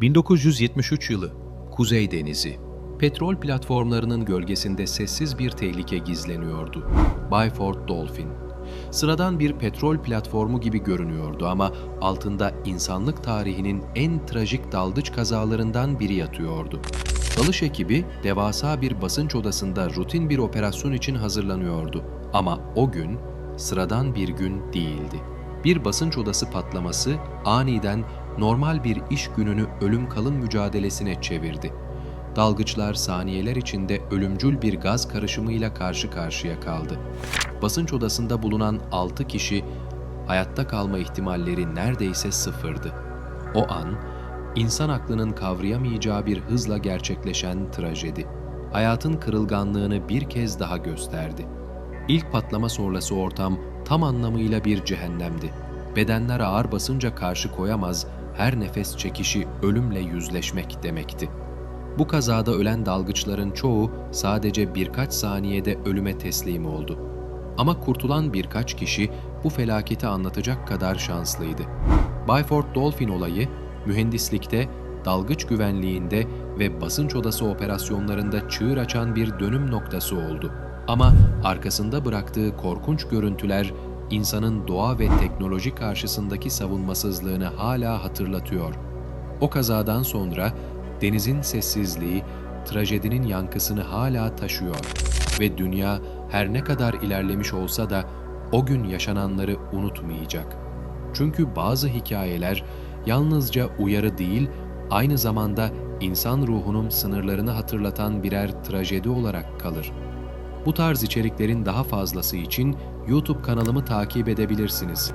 1973 yılı Kuzey Denizi Petrol platformlarının gölgesinde sessiz bir tehlike gizleniyordu. Byford Dolphin. Sıradan bir petrol platformu gibi görünüyordu ama altında insanlık tarihinin en trajik dalgıç kazalarından biri yatıyordu. Dalış ekibi devasa bir basınç odasında rutin bir operasyon için hazırlanıyordu. Ama o gün sıradan bir gün değildi. Bir basınç odası patlaması aniden normal bir iş gününü ölüm kalım mücadelesine çevirdi. Dalgıçlar saniyeler içinde ölümcül bir gaz karışımıyla karşı karşıya kaldı. Basınç odasında bulunan 6 kişi hayatta kalma ihtimalleri neredeyse sıfırdı. O an insan aklının kavrayamayacağı bir hızla gerçekleşen trajedi. Hayatın kırılganlığını bir kez daha gösterdi. İlk patlama sonrası ortam tam anlamıyla bir cehennemdi. Bedenler ağır basınca karşı koyamaz, her nefes çekişi ölümle yüzleşmek demekti. Bu kazada ölen dalgıçların çoğu sadece birkaç saniyede ölüme teslim oldu. Ama kurtulan birkaç kişi bu felaketi anlatacak kadar şanslıydı. Byford Dolphin olayı mühendislikte, dalgıç güvenliğinde ve basınç odası operasyonlarında çığır açan bir dönüm noktası oldu. Ama arkasında bıraktığı korkunç görüntüler insanın doğa ve teknoloji karşısındaki savunmasızlığını hala hatırlatıyor. O kazadan sonra denizin sessizliği trajedinin yankısını hala taşıyor ve dünya her ne kadar ilerlemiş olsa da o gün yaşananları unutmayacak. Çünkü bazı hikayeler yalnızca uyarı değil, aynı zamanda insan ruhunun sınırlarını hatırlatan birer trajedi olarak kalır. Bu tarz içeriklerin daha fazlası için YouTube kanalımı takip edebilirsiniz.